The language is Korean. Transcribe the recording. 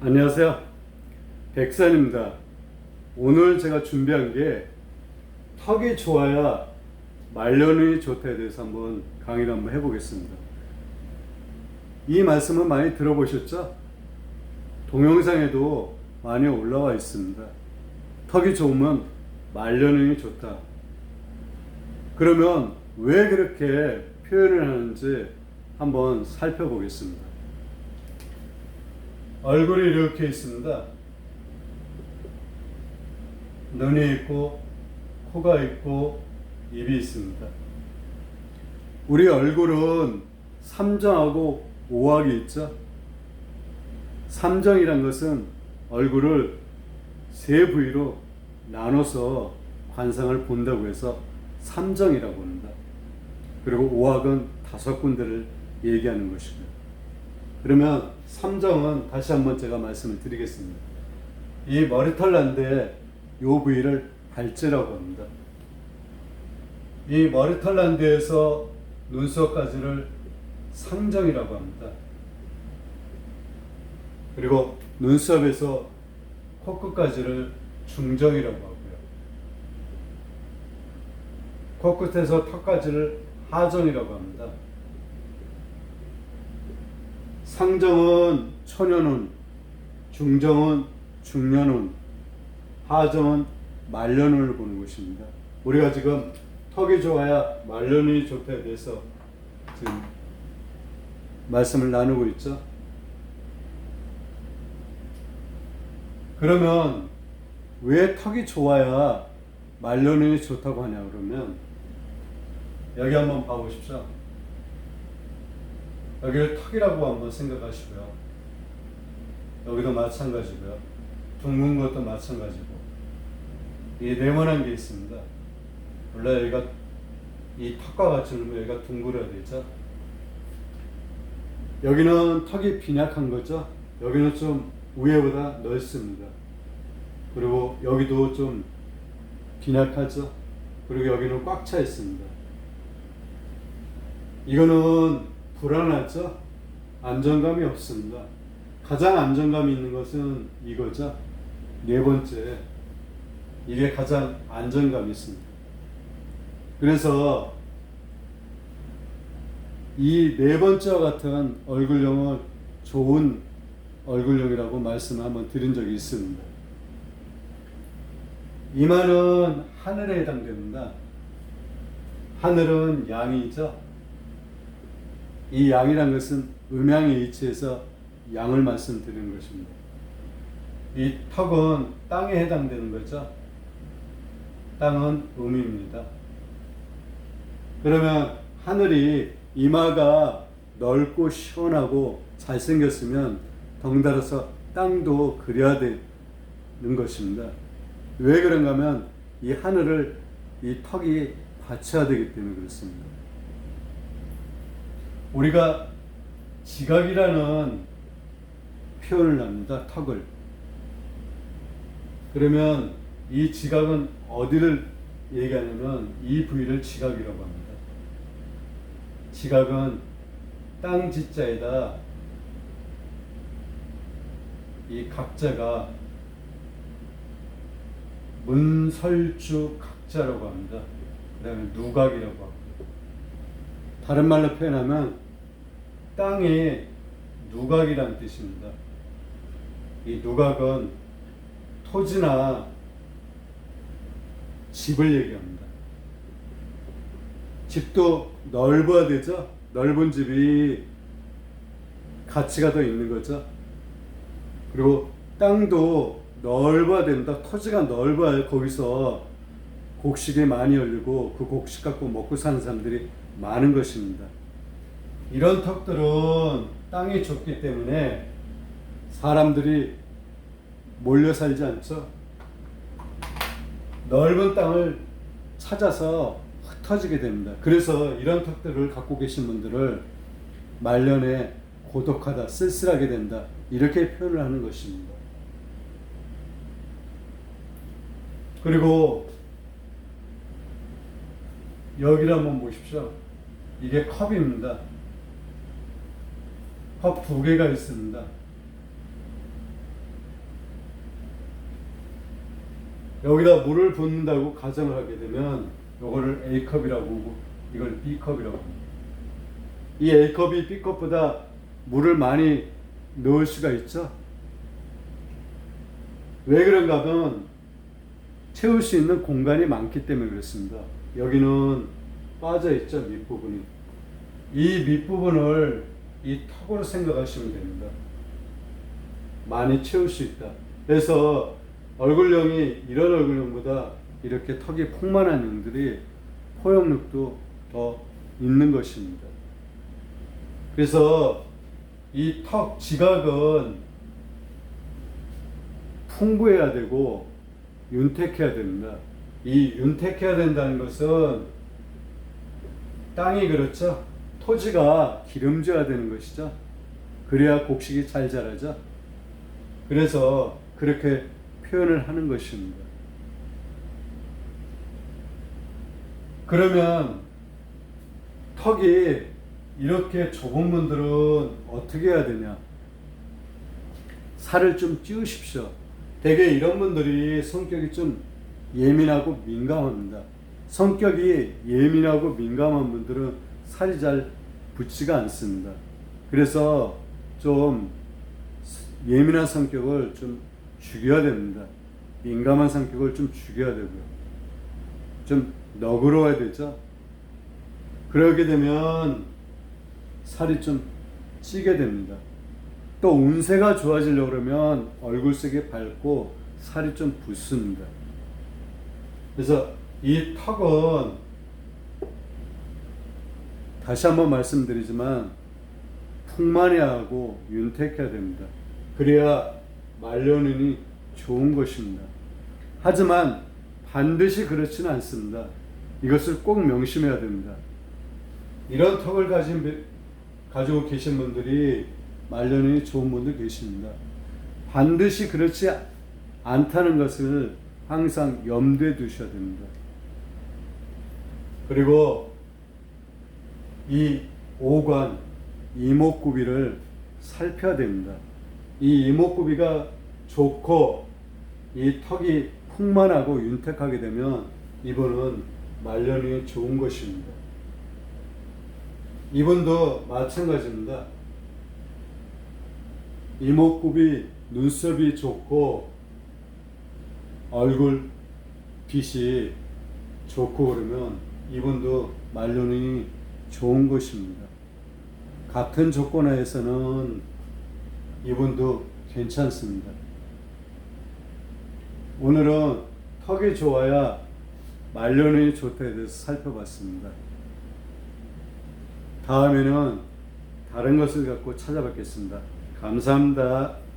안녕하세요. 백산입니다. 오늘 제가 준비한 게 턱이 좋아야 말년이 좋다에 대해서 한번 강의를 한번 해보겠습니다. 이 말씀은 많이 들어보셨죠? 동영상에도 많이 올라와 있습니다. 턱이 좋으면 말년이 좋다. 그러면 왜 그렇게 표현을 하는지 한번 살펴보겠습니다. 얼굴이 이렇게 있습니다. 눈이 있고 코가 있고 입이 있습니다. 우리 얼굴은 삼정하고 오악이 있죠. 삼정이란 것은 얼굴을 세 부위로 나눠서 관상을 본다고 해서 삼정이라고 합니다. 그리고 오악은 다섯 군데를 얘기하는 것이고요. 그러면 삼정은 다시 한번 제가 말씀을 드리겠습니다. 이 머리털 난데 요 부위를 발제라고 합니다. 이 머리털 난데에서 눈썹까지를 상정이라고 합니다. 그리고 눈썹에서 코끝까지를 중정이라고 하고요. 코끝에서 턱까지를 하정이라고 합니다. 상정은 초년운, 중정은 중년운, 하정은 말년운을 보는 것입니다. 우리가 지금 턱이 좋아야 말년이 좋다에 대해서 지금 말씀을 나누고 있죠. 그러면 왜 턱이 좋아야 말년운이 좋다고 하냐 그러면 여기 한번 봐보십시오. 여기를 턱이라고 한번 생각하시고요. 여기도 마찬가지고요. 둥근 것도 마찬가지고. 이 네모난 게 있습니다. 원래 여기가 이 턱과 같이 놓으면 여기가 둥그러야 되죠. 여기는 턱이 빈약한 거죠. 여기는 좀 위에보다 넓습니다. 그리고 여기도 좀 빈약하죠. 그리고 여기는 꽉 차 있습니다. 이거는 불안하죠? 안정감이 없습니다. 가장 안정감이 있는 것은 이거죠. 네 번째. 이게 가장 안정감이 있습니다. 그래서 이 네 번째와 같은 얼굴형을 좋은 얼굴형이라고 말씀을 한번 드린 적이 있습니다. 이마는 하늘에 해당됩니다. 하늘은 양이죠. 이 양이란 것은 음양의 이치에서 양을 말씀드리는 것입니다. 이 턱은 땅에 해당되는 거죠. 땅은 음입니다. 그러면 하늘이 이마가 넓고 시원하고 잘생겼으면 덩달아서 땅도 그려야 되는 것입니다. 왜 그런가 하면 이 하늘을 이 턱이 받쳐야 되기 때문에 그렇습니다. 우리가 지각이라는 표현을 합니다. 턱을. 그러면 이 지각은 어디를 얘기하냐면 이 부위를 지각이라고 합니다. 지각은 땅 지자에다 이 각자가 문설주 각자라고 합니다. 그 다음에 누각이라고 하고 다 른 말로 표현하면 땅의 누각이란 뜻입니다. 이 누각은 토지나 집을 얘기합니다. 집도 넓어야 되죠? 넓은 집이 가치가 더 있는 거죠. 그리고 땅도 넓어야 된다. 토지가 넓어야 거기서 곡식이 많이 열리고 그 곡식 갖고 먹고 사는 사람들이 많은 것입니다. 이런 턱들은 땅이 좁기 때문에 사람들이 몰려 살지 않죠. 넓은 땅을 찾아서 흩어지게 됩니다. 그래서 이런 턱들을 갖고 계신 분들을 말년에 고독하다, 쓸쓸하게 된다. 이렇게 표현을 하는 것입니다. 그리고 여기를 한번 보십시오. 이게 컵입니다. 컵 두 개가 있습니다. 여기다 물을 붓는다고 가정을 하게 되면 이거를 A컵이라고 하고 이걸 B컵이라고 합니다. 이 A컵이 B컵보다 물을 많이 넣을 수가 있죠. 왜 그런가 하면 채울 수 있는 공간이 많기 때문에 그렇습니다. 여기는 빠져 있죠, 밑부분이. 이 밑부분을 이 턱으로 생각하시면 됩니다. 많이 채울 수 있다. 그래서 얼굴형이 이런 얼굴형보다 이렇게 턱이 풍만한 형들이 포용력도 더 있는 것입니다. 그래서 이 턱 지각은 풍부해야 되고 윤택해야 됩니다. 이 윤택해야 된다는 것은 땅이 그렇죠. 토지가 기름져야 되는 것이죠. 그래야 곡식이 잘 자라죠. 그래서 그렇게 표현을 하는 것입니다. 그러면 턱이 이렇게 좁은 분들은 어떻게 해야 되냐? 살을 좀 찌우십시오. 대개 이런 분들이 성격이 좀 예민하고 민감합니다. 성격이 예민하고 민감한 분들은 살이 잘 붙지가 않습니다. 그래서 좀 예민한 성격을 좀 죽여야 됩니다. 민감한 성격을 좀 죽여야 되고요. 좀 너그러워야 되죠. 그러게 되면 살이 좀 찌게 됩니다. 또 운세가 좋아지려고 그러면 얼굴 색이 밝고 살이 좀 붓습니다. 그래서 이 턱은 다시 한번 말씀드리지만 풍만해하고 윤택해야 됩니다. 그래야 말년운이 좋은 것입니다. 하지만 반드시 그렇지는 않습니다. 이것을 꼭 명심해야 됩니다. 이런 턱을 가진 배- 가지고 계신 분들이 말년운이 좋은 분들 계십니다. 반드시 그렇지 않다는 것을 항상 염두에 두셔야 됩니다. 그리고 이 오관, 이목구비를 살펴야 됩니다. 이 이목구비가 좋고 이 턱이 풍만하고 윤택하게 되면 이분은 말년이 좋은 것입니다. 이분도 마찬가지입니다. 이목구비, 눈썹이 좋고 얼굴 빛이 좋고 그러면 이분도 말년이 좋은 것입니다. 같은 조건 하에서는 이분도 괜찮습니다. 오늘은 턱이 좋아야 말년이 좋다에 대해서 살펴봤습니다. 다음에는 다른 것을 갖고 찾아뵙겠습니다. 감사합니다.